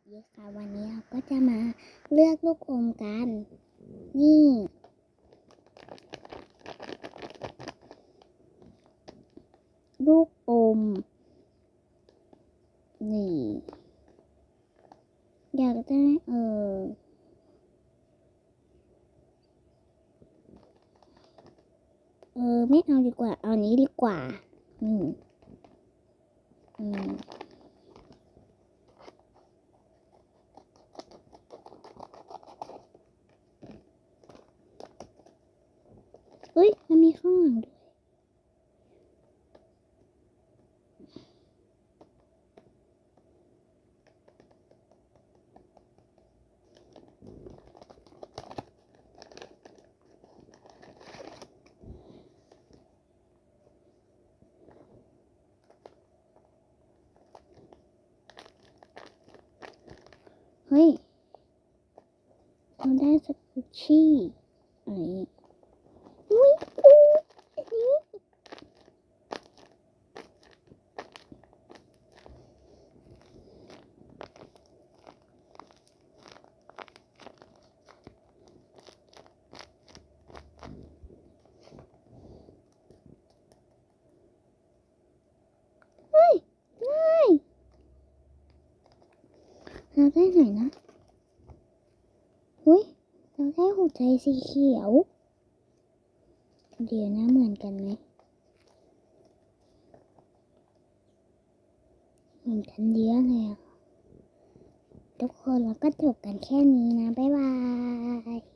สดีค่ะวันนี้เราก็จะมาเลือกลูกอมกัน นี่ ลูกอม นี่ อยากได้เออเออ ไม่เอาดีกว่า เอานี้ดีกว่า นี่ อืม เฮ้ย มันมีข้างหลังด้วยเฮ้ยเราได้สกุชชี่อะไรเนี่ยอุ้ยกูอันนี้ เฮ้ย ได้ เราได้ไหนนะอุ้ยเราได้หัวใจสีเขียว เดี๋ยวนะเหมือนกันไหมเหมือนกันเยอะเลยอะทุกคนเราก็จบกันแค่นี้นะ บ๊ายบาย